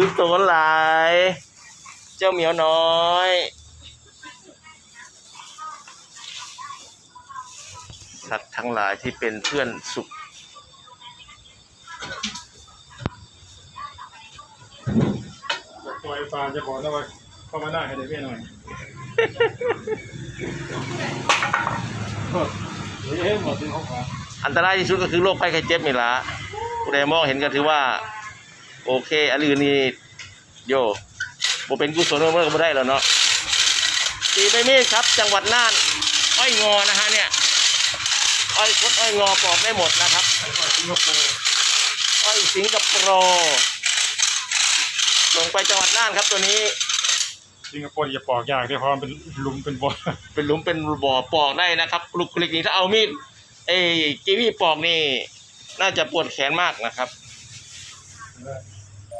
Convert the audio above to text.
ลืมตัวหลาย เจ้าเหมียวน้อยสัตว์ทั้งหลายที่เป็นเพื่อนสุขตัวไอ้ปลาจะบอกนะว่าเข้ามาได้ให้ได้เว้ยหน่อยเฮ้ยหมดที่เขาขวาอันตรายที่สุดก็คือโรคภัยไข้เจ็บนี่ละผู้ใดมองเห็นก็ถือว่า โอเคอันอื่นนี่โยบ่เป็นกุศลเมื่อก็ไม่ได้แล้วเนาะตีไปมีดครับจังหวัดน่านอ้อยงอนะฮะเนี่ยอ้อยคดอ้อยงอปอกได้หมดนะครับสิงคโปร์อ้อยสิงคโปร์ส่งไปจังหวัดน่านครับตัวนี้สิงคโปร์อย่าปอกยากที่เพราะมันเป็นหลุมเป็นบ่อเป็นหลุมเป็นบ่อปอกได้นะครับลูกคลิกนี้ถ้าเอามีดเอ้กีวีปอกนี่ น่าจะปวดแขนมากนะครับเ